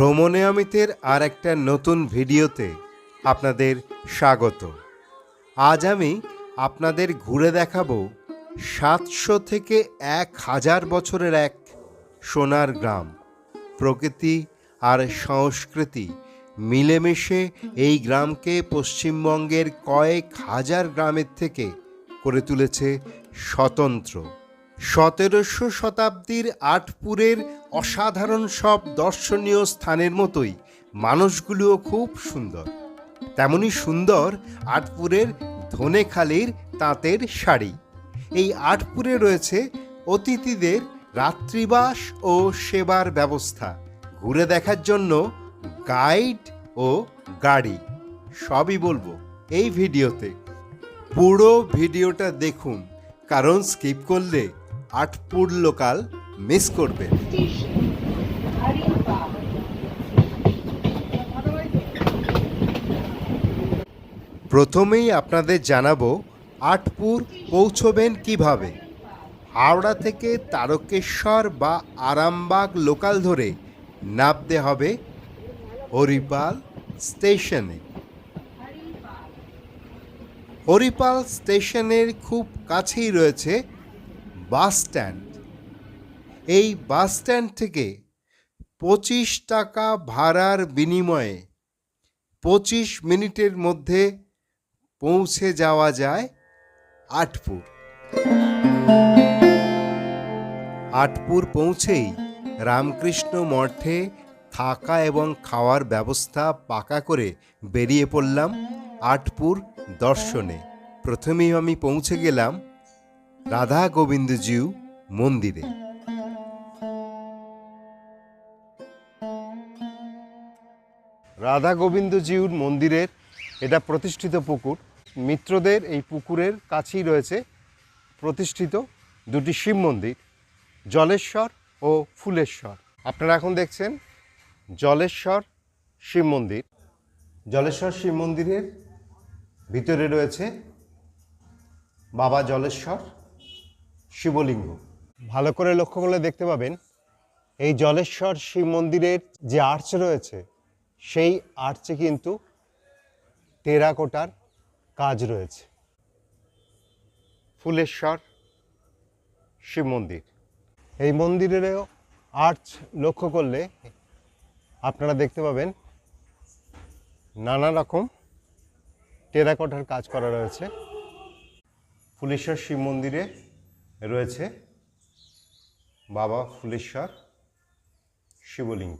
ভ্রমণে অমিতের আর একটা নতুন ভিডিওতে আপনাদের স্বাগত। আজ আমি আপনাদের ঘুরে দেখাবো সাতশো থেকে এক হাজার বছরের এক সোনার গ্রাম। প্রকৃতি আর সংস্কৃতি মিলেমিশে এই গ্রামকে পশ্চিমবঙ্গের কয়েক হাজার গ্রামের থেকে করে তুলেছে স্বতন্ত্র। সতেরোশো শতাব্দীর আটপুরের অসাধারণ সব দর্শনীয় স্থানের মতোই মানুষগুলিও খুব সুন্দর। তেমনি সুন্দর আটপুরের ধনেখালির তাঁতের শাড়ি। এই আটপুরে রয়েছে অতিথিদের রাত্রিবাস ও সেবার ব্যবস্থা। ঘুরে দেখার জন্য গাইড ও গাড়ি। সবই বলব এই ভিডিওতে। পুরো ভিডিওটা দেখুন, কারণ স্কিপ করলে আটপুর লোকাল মিস করবেন প্রথমেই আপনাদের জানাব, আটপুর পৌঁছবেন কীভাবে? হাওড়া থেকে তারকেশ্বর বা আরামবাগ লোকাল ধরে নামতে হবে হরিপাল স্টেশনে। হরিপাল স্টেশনের খুব কাছেই রয়েছে বাস স্ট্যান্ড। এই বাস স্ট্যান্ড থেকে পঁচিশ টাকা ভাড়ার বিনিময়ে পঁচিশ মিনিটের মধ্যে পৌঁছে যাওয়া যায় আটপুর। আটপুর পৌঁছেই রামকৃষ্ণ মঠে থাকা এবং খাওয়ার ব্যবস্থা পাকা করে বেরিয়ে পড়লাম আটপুর দর্শনে। প্রথমেই আমি পৌঁছে গেলাম রাধা গোবিন্দজিউ মন্দিরে। রাধা গোবিন্দজিউর মন্দিরের এটা প্রতিষ্ঠিত পুকুর। মিত্রদের এই পুকুরের কাছেই রয়েছে প্রতিষ্ঠিত দুটি শিব মন্দির, জলেশ্বর ও ফুলেশ্বর। আপনারা এখন দেখছেন জলেশ্বর শিব মন্দির। জলেশ্বর শিব মন্দিরের ভিতরে রয়েছে বাবা জলেশ্বর শিবলিঙ্গ। ভালো করে লক্ষ্য করলে দেখতে পাবেন, এই জলেশ্বর শিব মন্দিরের যে আর্চ রয়েছে, সেই আর্চে কিন্তু টেরাকোটার কাজ রয়েছে। ফুলেশ্বর শিব মন্দির। এই মন্দিরেরও আর্চ লক্ষ্য করলে আপনারা দেখতে পাবেন, নানা রকম টেরাকোটার কাজ করা রয়েছে। ফুলেশ্বর শিব মন্দিরে রয়েছে বাবা ফুলেশ্বর শিবলিঙ্গ।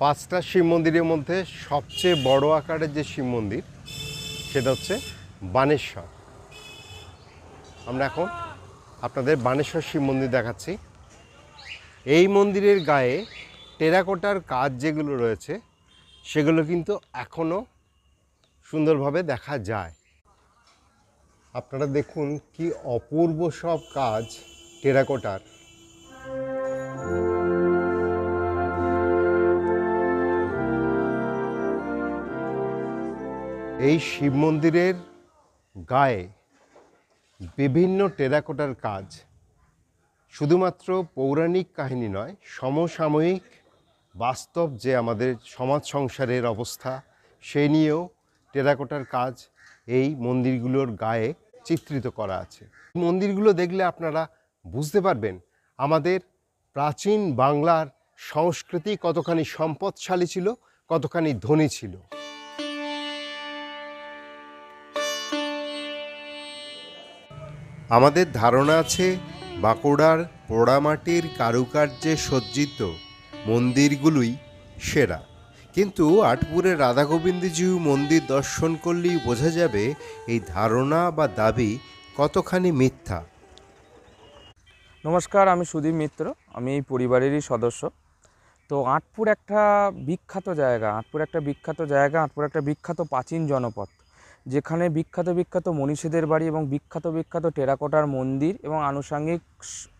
পাঁচটা শিব মন্দিরের মধ্যে সবচেয়ে বড় আকারের যে শিব মন্দির, সেটা হচ্ছে বানেশ্বর। আমরা এখন আপনাদের বানেশ্বর শিব মন্দির দেখাচ্ছি। এই মন্দিরের গায়ে টেরাকোটার কাজ যেগুলো রয়েছে, সেগুলো কিন্তু এখনও সুন্দরভাবে দেখা যায়। আপনারা দেখুন কি অপূর্ব সব কাজ টেরাকোটার। এই শিব মন্দিরের গায়ে বিভিন্ন টেরাকোটার কাজ। শুধুমাত্র পৌরাণিক কাহিনী নয়, সমসাময়িক বাস্তব যে আমাদের সমাজ সংসারের অবস্থা, সেই নিয়েও টেরাকোটার কাজ এই মন্দিরগুলোর গায়ে চিত্রিত করা আছে। মন্দিরগুলো দেখলে আপনারা বুঝতে পারবেন, আমাদের প্রাচীন বাংলার সংস্কৃতি কতখানি সম্পদশালী ছিল, কতখানি ধনী ছিল। আমাদের ধারণা আছে, বাঁকুড়ার পোড়ামাটির কারুকার্যে সজ্জিত মন্দিরগুলোই সেরা। কিন্তু আটপুরের রাধা গোবিন্দজিউ মন্দির দর্শন করলেই বোঝা যাবে এই ধারণা বা দাবি কতখানি মিথ্যা। নমস্কার, আমি সুদীপ মিত্র, আমি এই পরিবারেরই সদস্য। তো আটপুর একটা বিখ্যাত জায়গা, আটপুর একটা বিখ্যাত জায়গা, আটপুর একটা বিখ্যাত প্রাচীন জনপদ, যেখানে বিখ্যাত বিখ্যাত মনীষীদের বাড়ি এবং বিখ্যাত বিখ্যাত টেরাকোটার মন্দির এবং আনুষঙ্গিক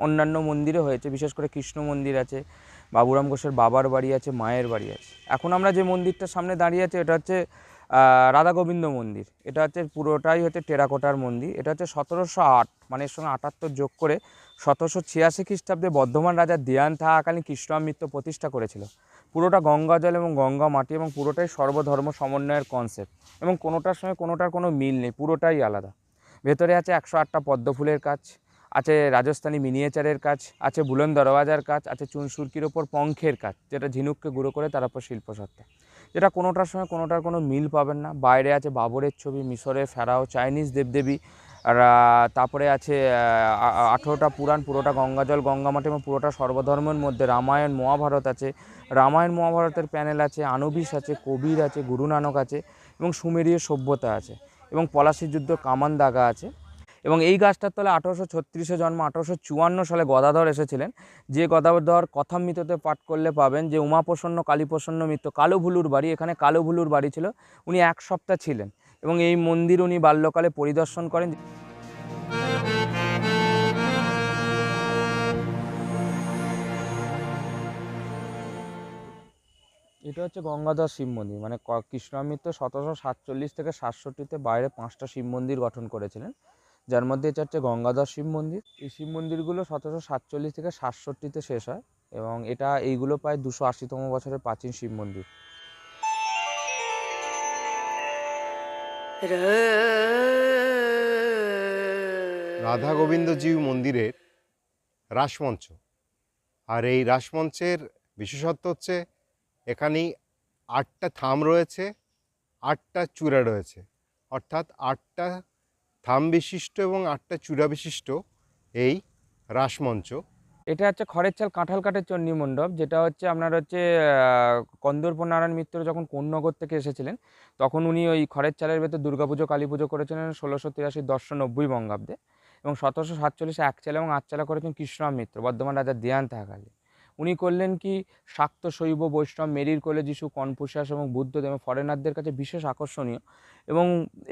অন্যান্য মন্দিরও হয়েছে, বিশেষ করে কৃষ্ণ মন্দির আছে বাবুরাম ঘোষের বাবার বাড়ি আছে, মায়ের বাড়ি আছে। এখন আমরা যে মন্দিরটার সামনে দাঁড়িয়ে আছি, এটা হচ্ছে রাধা গোবিন্দ মন্দির। এটা হচ্ছে পুরোটাই হচ্ছে টেরাকোটার মন্দির। এটা হচ্ছে সতেরোশো আট মানে এর সঙ্গে আটাত্তর যোগ করে সতেরোশো ছিয়াশি খ্রিস্টাব্দে বর্ধমান রাজা দেয়ান থাকাকালীন কৃষ্ণামিত্র প্রতিষ্ঠা করেছিল। পুরোটা গঙ্গা জল এবং গঙ্গা মাটি এবং পুরোটাই সর্বধর্ম সমন্বয়ের কনসেপ্ট এবং কোনোটার সঙ্গে কোনোটার কোনো মিল নেই, পুরোটাই আলাদা। ভেতরে আছে একশো আটটা পদ্ম ফুলের কাজ আছে রাজস্থানী মিনিয়েচারের কাজ, আছে বুলন দরওয়াজার কাজ, আছে চুনসুরকির ওপর পঙ্খের কাজ, যেটা ঝিনুককে গুঁড়ো করে তার উপর শিল্পসত্তা যেটা কোনোটার সঙ্গে কোনোটার কোনো মিল পাবেন না। বাইরে আছে বাবরের ছবি মিশরের ফেরাও, চাইনিজ দেবদেবী, আর তারপরে আছে আঠেরোটা পুরাণ, পুরোটা গঙ্গাজল, গঙ্গামাটি এবং পুরোটা সর্বধর্মের মধ্যে রামায়ণ, মহাভারত আছে। রামায়ণ, মহাভারতের প্যানেল আছে, আনুবিস আছে, কবির আছে গুরু নানক আছে এবং সুমেরীয় সভ্যতা আছে এবং পলাশির যুদ্ধ কামান দাগা আছে। এবং এই গাছটার তলে আঠারোশো ছত্রিশে জন্ম, আঠারোশো চুয়ান্ন সালে গদাধর এসেছিলেন। যে গদাধর কথামৃততে পাঠ করলে পাবেন যে উমাপ্রসন্ন, কালীপ্রসন্ন মিত্র কালো ভুলুর বাড়ি। এখানে কালো ভুলুর বাড়ি ছিল। উনি এক সপ্তাহ ছিলেন এবং এই মন্দির উনি বাল্যকালে পরিদর্শন করেন। এটা হচ্ছে গঙ্গাধর শিব মন্দির। মানে কৃষ্ণামিত্র সতেরোশো সাতচল্লিশ থেকে সাতষট্টিতে বাইরে পাঁচটা শিব মন্দির গঠন করেছিলেন। যার মধ্যে এটা হচ্ছে গঙ্গাধর শিব মন্দির। এই শিব মন্দিরগুলো সতেরোশো সাতচল্লিশ থেকে সাতষট্টিতে শেষ হয় এবং এটা এইগুলো প্রায় দুশো আশিতম বছরের প্রাচীন শিব মন্দির। রাধা গোবিন্দজিউ মন্দিরের রাসমঞ্চ। আর এই রাসমঞ্চের বিশেষত্ব হচ্ছে এখানে আটটা থাম রয়েছে আটটা চূড়া রয়েছে। অর্থাৎ আটটা থাম বিশিষ্ট এবং আটটা চূড়া বিশিষ্ট এই রাসমঞ্চ। এটা হচ্ছে খড়ের চাল কাঁঠাল কাঠের চণ্ডী মণ্ডপ, যেটা হচ্ছে আপনার হচ্ছে কন্দর্প নারায়ণ মিত্র যখন কোন্নগর থেকে এসেছিলেন, তখন উনি ওই খড়ের চালের ভেতর দুর্গাপুজো কালী পুজো করেছিলেন ষোলোশো তিরাশি দশশো নব্বই বঙ্গাব্দে এবং সতেরোশো সাতচল্লিশে এক চালা এবং আট চালা করেছেন কৃষ্ণরাম মিত্র, বর্ধমান রাজা দেয়ান থাকালে উনি করলেন কি, শাক্ত শৈব বৈষ্ণব, মেরির কোলে যিশু, কনফুসিয়াস এবং বুদ্ধদেব ফরেনারদের কাছে বিশেষ আকর্ষণীয়। এবং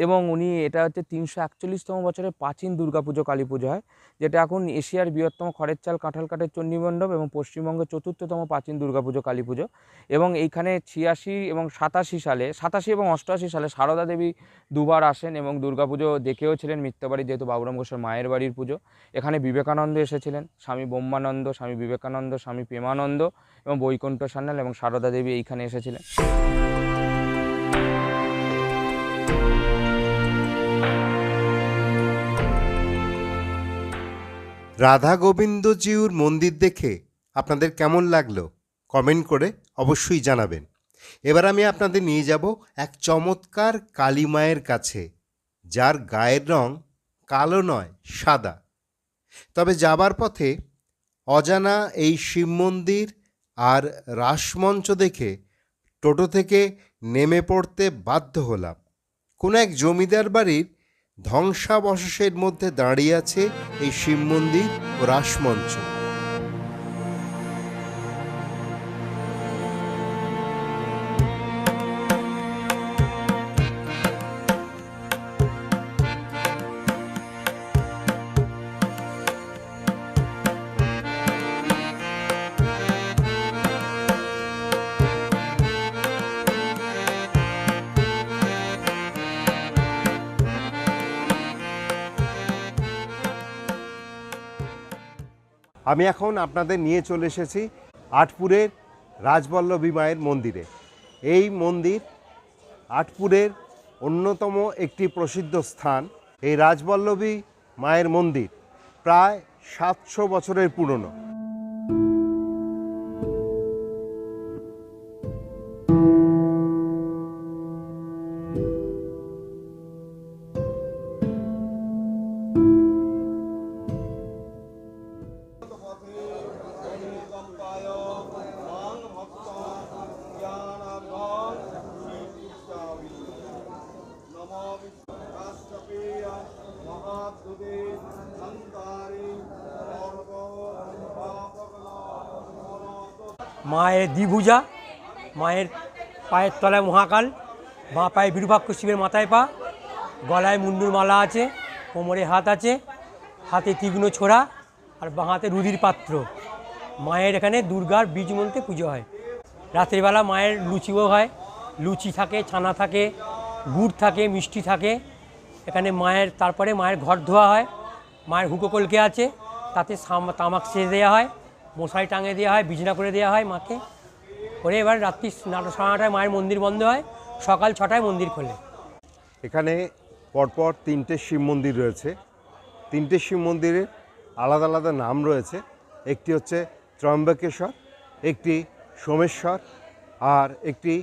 এবং উনি, এটা হচ্ছে তিনশো একচল্লিশতম বছরের প্রাচীন দুর্গাপুজো কালী পুজো হয়, যেটা এখন এশিয়ার বৃহত্তম খড়ের চাল, কাঁঠাল কাঠের চণ্ডীমণ্ডপ এবং পশ্চিমবঙ্গের চতুর্থতম প্রাচীন দুর্গাপুজো কালী পুজো এবং এইখানে ছিয়াশি এবং সাতাশি সালে, সাতাশি এবং অষ্টআশি সালে সারদা দেবী দুবার আসেন এবং দুর্গাপুজো দেখেও ছিলেন মিথ্যাবাড়ি, যেহেতু বাবুরাম ঘোষের মায়ের বাড়ির পুজো। এখানে বিবেকানন্দ এসেছিলেন, স্বামী ব্রহ্মানন্দ, স্বামী বিবেকানন্দ, স্বামী প্রেমানন্দ এবং বৈকুণ্ঠ সান্যাল এবং সারদা দেবী এইখানে এসেছিলেন। রাধা গোবিন্দজিউর মন্দির দেখে আপনাদের কেমন লাগল? কমেন্ট করে অবশ্যই জানাবেন। এবার আমি আপনাদের নিয়ে যাব এক চমৎকার কালী মায়ের কাছে, যার গায়ের রং কালো নয়, সাদা। তবে যাবার পথে অজানা এই শিব মন্দির আর রাসমঞ্চ দেখে টোটো থেকে নেমে পড়তে বাধ্য হলাম। কোনো এক জমিদার বাড়ির ধ্বংসাবশেষের মধ্যে দাঁড়িয়ে আছে এই শিব মন্দির ও রাসমঞ্চ আমি এখন আপনাদের নিয়ে চলে এসেছি আটপুরের রাজবল্লভী মায়ের মন্দিরে। এই মন্দির আটপুরের অন্যতম একটি প্রসিদ্ধ স্থান। এই রাজবল্লভী মায়ের মন্দির প্রায় সাতশো বছরের পুরনো। পায়ের তলায় মহাকাল, বাঁ পায়ে বিরূপাক্ষ শিবের মাথায় পা, গলায় মুন্ডুর মালা আছে, কোমরে হাত আছে, হাতে তীক্ষ্ণ ছোড়া, আর বাঁ হাতে রুদির পাত্র। মায়ের এখানে দুর্গার বীজ মন্ত্রে পুজো হয়। রাত্রিবেলা মায়ের লুচিও হয়। লুচি থাকে, ছানা থাকে, গুড় থাকে, মিষ্টি থাকে। এখানে মায়ের, তারপরে মায়ের ঘর ধোয়া হয়। মায়ের হুঁকো কলকে আছে। তাতে তামাক সেচ দেওয়া হয়। মশারি টাঙে দেওয়া হয়, বিছনা করে দেওয়া হয় মাকে। করে এবার রাত্রি সাড়ে নটায় মায়ের মন্দির বন্ধ হয়। সকাল ছটায় মন্দির খোলে। এখানে পরপর তিনটে শিব মন্দির রয়েছে। তিনটে শিব মন্দিরের আলাদা আলাদা নাম রয়েছে। একটি হচ্ছে ত্রম্বকেশ্বর একটি সোমেশ্বর, আর একটি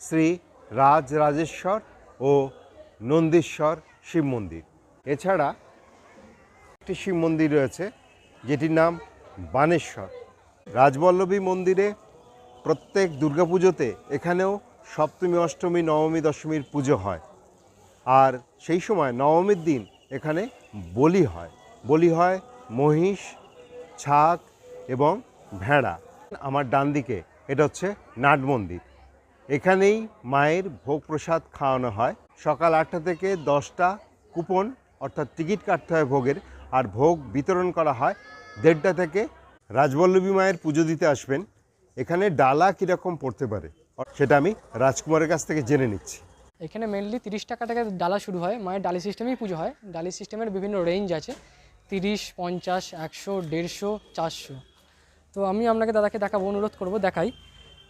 শ্রী রাজরাজেশ্বর ও নন্দীশ্বর শিব মন্দির। এছাড়া একটি শিব মন্দির রয়েছে, যেটির নাম বানেশ্বর। রাজবল্লভী মন্দিরে প্রত্যেক দুর্গাপুজোতে এখানেও সপ্তমী, অষ্টমী, নবমী, দশমীর পুজো হয়। আর সেই সময় নবমীর দিন এখানে বলি হয়। বলি হয় মহিষ ছাগ এবং ভেড়া। আমার ডান দিকে এটা হচ্ছে নাট মন্দির। এখানেই মায়ের ভোগ প্রসাদ খাওয়ানো হয়। সকাল আটটা থেকে দশটা কুপন অর্থাৎ টিকিট কাটতে হয় ভোগের। আর ভোগ বিতরণ করা হয় দেড়টা থেকে। রাজবল্লভী মায়ের পুজো দিতে আসবেন। এখানে ডালা কীরকম পড়তে পারে? সেটা আমি রাজকুমারের কাছ থেকে জেনে নিচ্ছি। এখানে মেনলি তিরিশ টাকা থেকে ডালা শুরু হয় মায়ের ডালি সিস্টেমেই পুজো হয়। ডালি সিস্টেমের বিভিন্ন রেঞ্জ আছে। তিরিশ, পঞ্চাশ, একশো, দেড়শো, চারশো। তো আমি আপনাকে দাদাকে দেখাবো, অনুরোধ করব, দেখাই।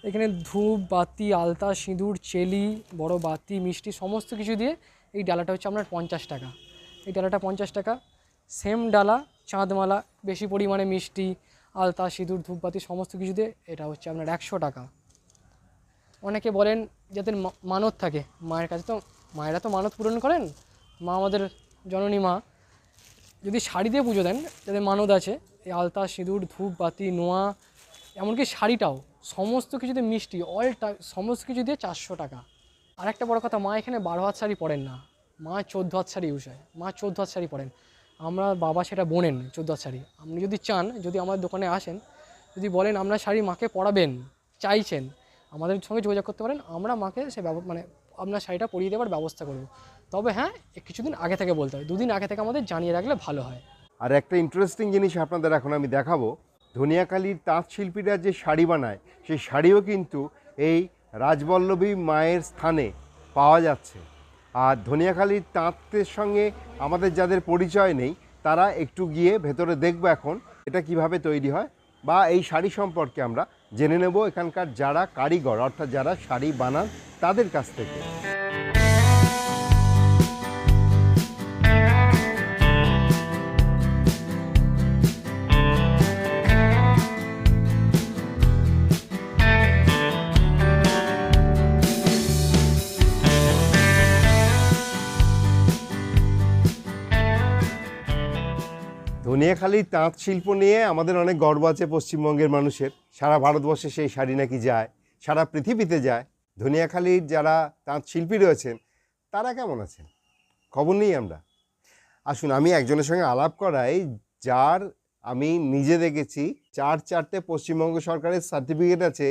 এখানে ধূপ, বাতি, আলতা, সিঁদুর, চেলি, বড় বাতি, মিষ্টি, সমস্ত কিছু দিয়ে এই ডালাটা হচ্ছে আপনার পঞ্চাশ টাকা। এই ডালাটা পঞ্চাশ টাকা। সেম ডালা, চাঁদমালা, বেশি পরিমাণে মিষ্টি আলতা, সিঁদুর, ধূপবাতি, সমস্ত কিছু দিয়ে এটা হচ্ছে আপনার একশো টাকা। অনেকে বলেন যাদের মানত থাকে, মায়ের কাছে তো মায়েরা তো মানত পূরণ করেন, মা আমাদের জননী মা। যদি শাড়ি দিয়ে পুজো দেন, যাদের মানত আছে, এই আলতা, সিঁদুর ধূপ বাতি নোয়া, এমনকি শাড়িটাও, সমস্ত কিছুতে মিষ্টি অল সমস্ত কিছু দিয়ে চারশো টাকা। আর একটা বড় কথা, মা এখানে বারো হাত শাড়ি পরেন না। মা চোদ্দ হাত শাড়ি ইউজ হয়। মা চোদ্দ হাত শাড়ি পরেন। আমরা বাবা সেটা বোনেন চোদ্দ হাত শাড়ি আপনি যদি চান, যদি আমাদের দোকানে আসেন, যদি বলেন আপনার শাড়ি মাকে পরাবেন, চাইছেন, আমাদের সঙ্গে যোগাযোগ করতে পারেন, আমরা মাকে সে মানে আপনার শাড়িটা পরিয়ে দেওয়ার ব্যবস্থা করব। তবে হ্যাঁ কিছুদিন আগে থেকে বলতে হয়, দুদিন আগে থেকে আমাদের জানিয়ে রাখলে ভালো হয়। আর একটা ইন্টারেস্টিং জিনিস আপনাদের এখন আমি দেখাবো, ধনিয়াকালীর তাঁত শিল্পীরা যে শাড়ি বানায়, সেই শাড়িও কিন্তু এই রাজবল্লভী মায়ের স্থানে পাওয়া যাচ্ছে। আর ধনিয়াখালীর তাঁতের সঙ্গে আমাদের যাদের পরিচয় নেই, তারা একটু গিয়ে ভেতরে দেখব এখন এটা কীভাবে তৈরি হয় বা এই শাড়ি সম্পর্কে আমরা জেনে নেব এখানকার যারা কারিগর, অর্থাৎ যারা শাড়ি বানান তাদের কাছ থেকে। ধনিয়াখালীর তাঁত শিল্প নিয়ে আমাদের অনেক গর্ব আছে পশ্চিমবঙ্গের মানুষের। সারা ভারতবর্ষে সেই শাড়ি নাকি যায়, সারা পৃথিবীতে যায়। ধনিয়াখালীর যারা তাঁত শিল্পী রয়েছেন, তারা কেমন আছেন? খবর নেই আমরা। আসুন, আমি একজনের সঙ্গে আলাপ করাই, যার আমি নিজে দেখেছি, চার চারটে পশ্চিমবঙ্গ সরকারের সার্টিফিকেট আছে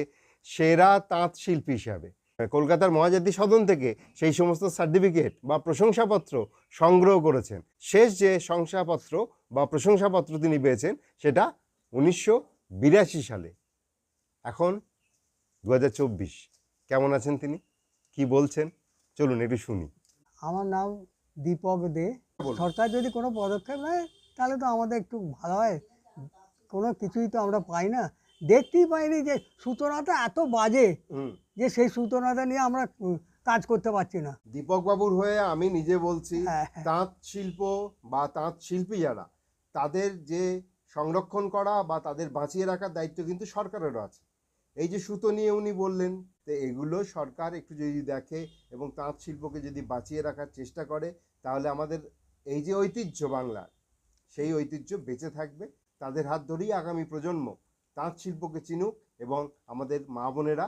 সেরা তাঁত শিল্পী হিসাবে। কলকাতার মহাজাতি সদন থেকে সেই সমস্ত সার্টিফিকেট বা প্রশংসাপত্র সংগ্রহ করেছেন। শেষ যে শংসাপত্র বা প্রশংসাপত্র তিনি পেয়েছেন সেটা উনিশশো বিরাশি সালে। এখন দু হাজার চব্বিশ। কেমন আছেন তিনি? কি বলছেন? চলুন একটু শুনি। আমার নাম দীপক দে। সরকার যদি কোনো পদক্ষেপ নেয় তাহলে তো আমাদের একটু ভালো হয়। কোনো কিছুই তো আমরা পাই না। দেখতেই পাইনি যে সূচনাটা এত বাজে যে সেই সূচনাটা নিয়ে আমরা কাজ করতে পারছি না। দীপক বাবুর হয়ে আমি নিজে বলছি হ্যাঁ। তাঁত শিল্প বা তাঁত শিল্পী যারা তাদের যে সংরক্ষণ করা বা তাদের বাঁচিয়ে রাখার দায়িত্ব কিন্তু সরকারেরও আছে। এই যে সুতো নিয়ে উনি বললেন, তো এগুলো সরকার একটু যদি দেখে এবং তাঁত শিল্পকে যদি বাঁচিয়ে রাখার চেষ্টা করে, তাহলে আমাদের এই যে ঐতিহ্য বাংলার সেই ঐতিহ্য বেঁচে থাকবে। তাদের হাত ধরেই আগামী প্রজন্ম তাঁত শিল্পকে চিনুক এবং আমাদের মা বোনেরা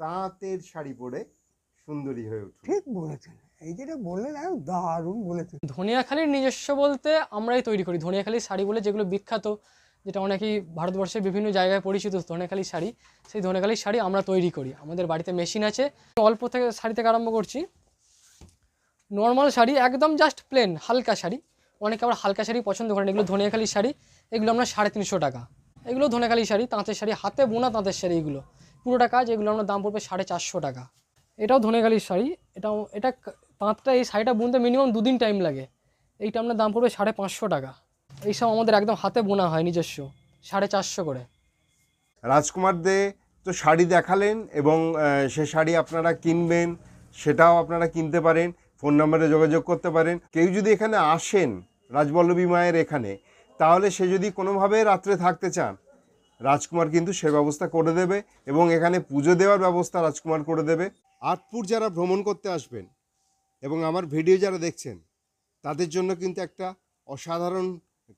তাঁতের শাড়ি পরে সুন্দরী হয়ে উঠুক। ঠিক বলেছেন। এই যেটা বললেন একদম দারুণ বলেছেন। ধনিয়াখালীর নিজস্ব বলতে আমরাই তৈরি করি। ধনিয়াখালীর শাড়ি বলে যেগুলো বিখ্যাত, যেটা অনেকেই ভারতবর্ষের বিভিন্ন জায়গায় পরিচিত ধনিয়াখালীর শাড়ি, সেই ধনিয়াখালীর শাড়ি আমরা তৈরি করি। আমাদের বাড়িতে মেশিন আছে। অল্প থেকে শাড়ি থেকে আরম্ভ করছি। নর্মাল শাড়ি, একদম জাস্ট প্লেন হালকা শাড়ি। অনেকে আবার হালকা শাড়ি পছন্দ করেন। এগুলো ধনিয়াখালীর শাড়ি, এগুলো আমরা সাড়ে তিনশো টাকা। এগুলো ধনেখালি শাড়ি, তাঁতের শাড়ি, হাতে বোনা তাঁতের শাড়ি এগুলো। পুরোটা কাজ এগুলো আমরা দাম পড়বে সাড়ে চারশো টাকা। এটাও ধনেখালির শাড়ি। এটাও, এটা তাঁতটা এই শাড়িটা বুনতে মিনিমাম দুদিন টাইম লাগে। এইটা আপনার দাম পড়বে সাড়ে পাঁচশো টাকা। এইসব আমাদের একদম হাতে বোনা হয়, নিজস্ব। সাড়ে চারশো করে। রাজকুমার দে তো শাড়ি দেখালেন এবং সে শাড়ি আপনারা কিনবেন, সেটাও আপনারা কিনতে পারেন, ফোন নাম্বারে যোগাযোগ করতে পারেন। কেউ যদি এখানে আসেন, রাজবল্লভী মায়ের এখানে, তাহলে সে যদি কোনোভাবে রাত্রে থাকতে চান, রাজকুমার কিন্তু সে ব্যবস্থা করে দেবে এবং এখানে পুজো দেওয়ার ব্যবস্থা রাজকুমার করে দেবে। আটপুর যারা ভ্রমণ করতে আসবেন এবং আমার ভিডিও যারা দেখছেন, তাদের জন্য কিন্তু একটা অসাধারণ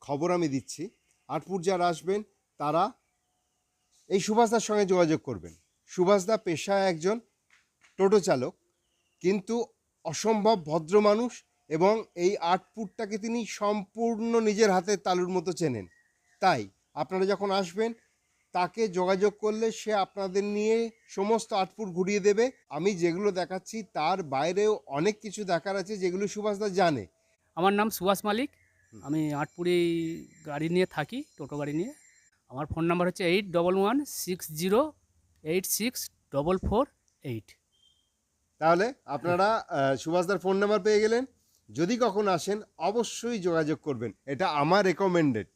খবর আমি দিচ্ছি। আটপুর যারা আসবেন, তারা এই সুভাষদার সঙ্গে যোগাযোগ করবেন। সুভাষদা পেশায় একজন টোটো চালক, কিন্তু অসম্ভব ভদ্র মানুষ এবং এই আটপুরটাকে তিনি সম্পূর্ণ নিজের হাতে তালুর মতো চেনেন। তাই আপনারা যখন আসবেন তাকে যোগাযোগ করলে সে আপনাদের নিয়ে সমস্ত আটপুর ঘুরিয়ে দেবে। আমি যেগুলো দেখাচ্ছি তার বাইরেও অনেক কিছু দেখার আছে যেগুলো সুভাষদা জানে। আমার নাম সুভাষ মালিক। আমি আটপুরি গাড়ি নিয়ে থাকি টোটো গাড়ি নিয়ে। আমার ফোন নাম্বার হচ্ছে eight double one six zero eight six double four eight. তাহলে আপনারা সুভাষদার ফোন নাম্বার পেয়ে গেলেন। যদি কখন আসেন অবশ্যই যোগাযোগ করবেন। এটা আমার রেকমেন্ডেড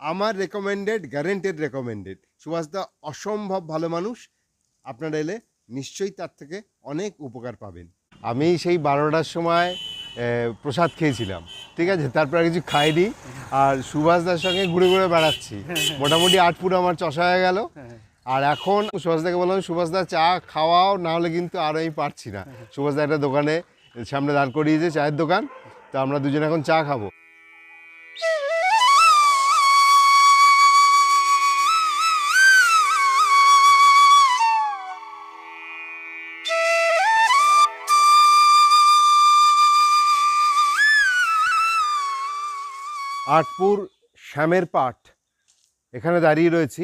আমার রেকমেন্ডেড গ্যারেন্টেড রেকমেন্ডেড সুভাষদা অসম্ভব ভালো মানুষ। আপনারা এলে নিশ্চয়ই তার থেকে অনেক উপকার পাবেন। আমি সেই বারোটার সময় প্রসাদ খেয়েছিলাম। ঠিক আছে? তারপর কিছু খাইনি। আর সুভাষদার সঙ্গে ঘুরে ঘুরে বেড়াচ্ছি। মোটামুটি আট ফুট আমার চষা হয়ে গেল। আর এখন সুভাষদাকে বললাম সুভাষদা চা খাওয়াও না হলে কিন্তু আর আমি পারছি না। সুভাষদা একটা দোকানে সামনে দাঁড় করিয়েছে চায়ের দোকান। তো আমরা দুজন এখন চা খাব। আটপুর শ্যামের পাট এখানে দাঁড়িয়ে রয়েছি।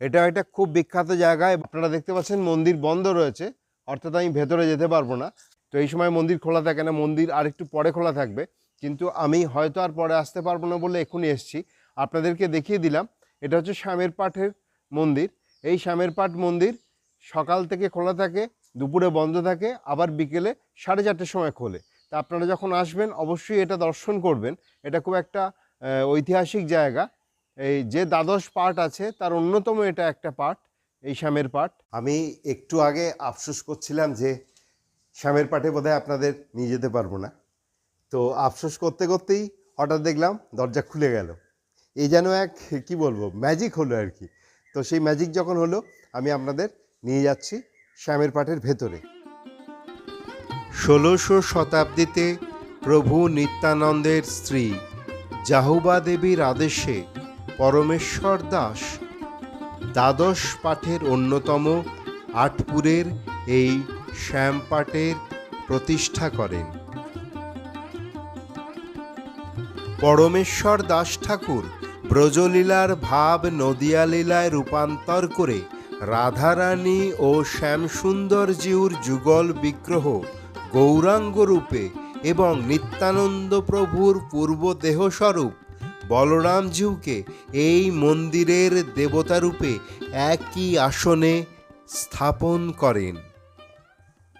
এটা একটা খুব বিখ্যাত জায়গায় আপনারা দেখতে পাচ্ছেন মন্দির বন্ধ রয়েছে, অর্থাৎ আমি ভেতরে যেতে পারব না। তো এই সময় মন্দির খোলা থাকে না, মন্দির আর একটু পরে খোলা থাকবে। কিন্তু আমি হয়তো আর পরে আসতে পারব না বলে এক্ষুনি এসেছি। আপনাদেরকে দেখিয়ে দিলাম, এটা হচ্ছে শ্যামের পাঠের মন্দির। এই শ্যামের পাঠ মন্দির সকাল থেকে খোলা থাকে, দুপুরে বন্ধ থাকে, আবার বিকেলে সাড়ে চারটের সময় খোলে। তা আপনারা যখন আসবেন, অবশ্যই এটা দর্শন করবেন। এটা খুব একটা ঐতিহাসিক জায়গা। এই যে দ্বাদশ পার্ট আছে, তার অন্যতম এটা একটা পার্ট, এই শ্যামের পাঠ আমি একটু আগে আফসোস করছিলাম যে, শ্যামের পাঠে বোধহয় আপনাদের নিয়ে যেতে পারব না। তো আফসোস করতে করতেই হঠাৎ দেখলাম দরজা খুলে গেল। এই যেন এক, কি বলব ম্যাজিক হলো আর কি। তো সেই ম্যাজিক যখন হলো, আমি আপনাদের নিয়ে যাচ্ছি শ্যামের পাঠের ভেতরে। ষোলোশো শতাব্দীতে প্রভু নিত্যানন্দের স্ত্রী জাহুবা দেবীর আদেশে পরমেশ্বর দাস দ্বাদশ পাঠের অন্যতম আটপুরের এই শ্যামপাঠের প্রতিষ্ঠা করেন। পরমেশ্বর দাস ঠাকুর ব্রজলীলার ভাব নদিয়ালীলায় রূপান্তর করে রাধারানী ও শ্যামসুন্দরজিউর যুগল বিগ্রহ গৌরাঙ্গ রূপে এবং নিত্যানন্দ প্রভুর পূর্ব দেহস্বরূপ বলরামজিউকে এই মন্দিরের দেবতারূপে একই আসনে স্থাপন করেন।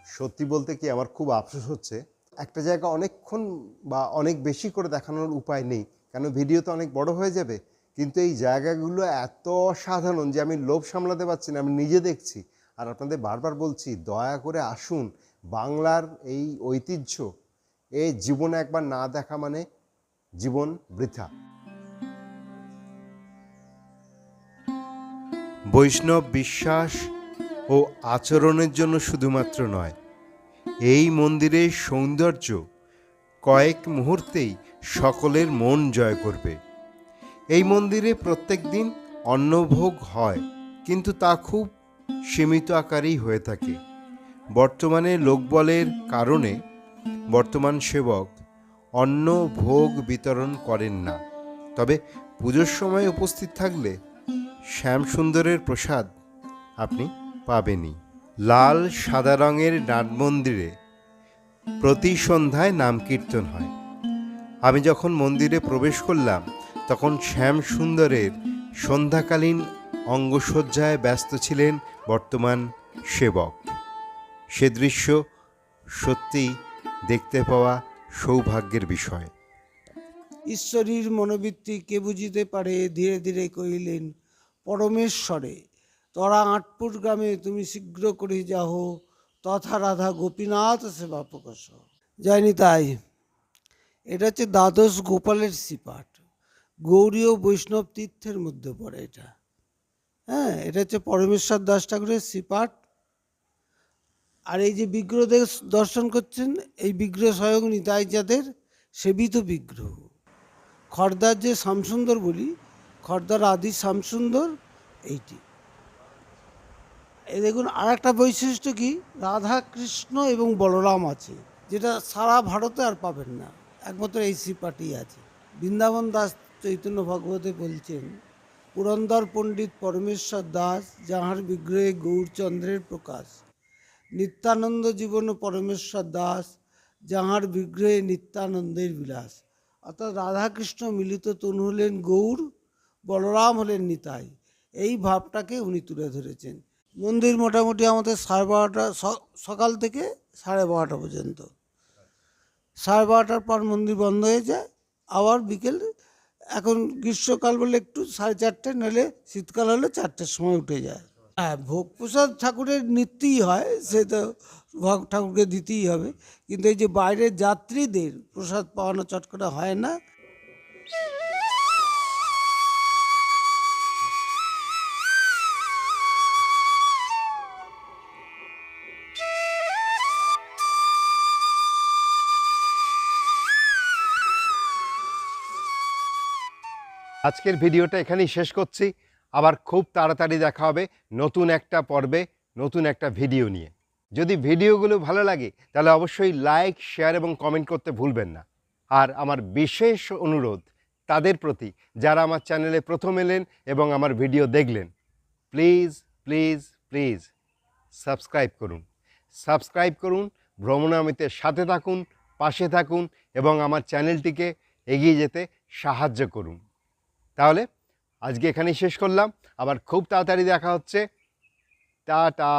সত্যি বলতে কি আমার খুব আফসোস হচ্ছে। একটা জায়গা অনেকক্ষণ বা অনেক বেশি করে দেখানোর উপায় নেই। কেন ভিডিও তো অনেক বড় হয়ে যাবে। কিন্তু এই জায়গাগুলো এত অসাধারণ যে আমি লোভ সামলাতে পারছি না, আমি নিজে দেখছি। আর আপনাদের বারবার বলছি, দয়া করে আসুন বাংলার এই ঐতিহ্য, এ জীবনে একবার না দেখা মানে জীবন বৃথা। বৈষ্ণব বিশ্বাস ও আচরণের জন্য শুধুমাত্র নয়, এই মন্দিরের সৌন্দর্য কয়েক মুহূর্তেই সকলের মন জয় করবে। এই মন্দিরে প্রত্যেক দিন অন্নভোগ হয়, কিন্তু তা খুব সীমিত আকারেই হয়ে থাকে। বর্তমানে লোকবলের কারণে বর্তমান সেবক অন্ন ভোগ বিতরণ করেন না। তবে পুজোর সময় উপস্থিত থাকলে শ্যামসুন্দরের প্রসাদ আপনি পাবেনই। লাল, সাদা রঙের নাট মন্দিরে প্রতি সন্ধ্যায় নাম কীর্তন হয়। আমি যখন মন্দিরে প্রবেশ করলাম, তখন শ্যাম সুন্দরের সন্ধ্যাকালীন অঙ্গসজ্জায় ব্যস্ত ছিলেন বর্তমান সেবক। সে দৃশ্য সত্যিই দেখতে পাওয়া সৌভাগ্যের বিষয়। ঈশ্বরীর মনোবৃত্তি কে বুঝিতে পারে? ধীরে ধীরে কহিলেন, পরমেশ্বরে, তরা আটপুর গ্রামে তুমি শীঘ্র করে যাহ তথা রাধা গোপীনাথ সেবা প্রকাশ যায়নি তাই। এটা হচ্ছে দ্বাদশ গোপালের সিপাট গৌরী ও বৈষ্ণব তীর্থের মধ্যে পড়ে এটা। হ্যাঁ এটা হচ্ছে পরমেশ্বর দাস ঠাকুরের সিপাট আর এই যে বিগ্রহ দর্শন করছেন, এই বিগ্রহ স্বয়ং নিতাই যাদের সেবিত বিগ্রহ। খর্দার যে শ্যামসুন্দর বলি, খর্দার আদি শ্যামসুন্দর এইটি। এই দেখুন আর একটা বৈশিষ্ট্য কি? রাধা কৃষ্ণ এবং বলরাম আছে, যেটা সারা ভারতে আর পাবেন না। একমাত্র এই সিপাটি আছে। বৃন্দাবন দাস চৈতন্য ভগবতে বলছেন, পুরন্দর পণ্ডিত পরমেশ্বর দাস, যাহার বিগ্রহে গৌরচন্দ্রের প্রকাশ নিত্যানন্দ জীবন পরমেশ্বর দাস, যাহার বিগ্রহে নিত্যানন্দের বিলাস। অর্থাৎ রাধাকৃষ্ণ মিলিত তনু হলেন গৌর, বলরাম হলেন নিতাই। এই ভাবটাকে উনি তুলে ধরেছেন। মন্দির মোটামুটি আমাদের সাড়ে বারোটা সকাল থেকে সাড়ে বারোটা পর্যন্ত। সাড়ে বারোটার পর মন্দির বন্ধ হয়ে যায়। আবার বিকেল, এখন গ্রীষ্মকাল বলে একটু সাড়ে চারটে নইলে শীতকাল হলে চারটের সময় উঠে যায়। হ্যাঁ ভোগ প্রসাদ ঠাকুরের নিত্যই হয়, সে তো ভোগ ঠাকুরকে দিতেই হবে। কিন্তু এই যে বাইরের যাত্রীদের প্রসাদ পাওয়ানো চট করে হয় না। আজকের ভিডিওটা এখানেই শেষ করছি। আবার খুব তাড়াতাড়ি দেখা হবে নতুন একটা পর্বে, নতুন একটা ভিডিও নিয়ে। যদি ভিডিওগুলো ভালো লাগে, তাহলে অবশ্যই লাইক, শেয়ার এবং কমেন্ট করতে ভুলবেন না। আর আমার বিশেষ অনুরোধ, তাদের প্রতি, যারা আমার চ্যানেলে প্রথম এলেন এবং আমার ভিডিও দেখলেন, প্লিজ প্লিজ প্লিজ সাবস্ক্রাইব করুন। সাবস্ক্রাইব করুন ভ্রমণামিতের সাথে থাকুন, পাশে থাকুন এবং আমার চ্যানেলটিকে এগিয়ে যেতে সাহায্য করুন। তাহলে আজকে এখানেই শেষ করলাম। আবার খুব তাড়াতাড়ি দেখা হচ্ছে। টাটা।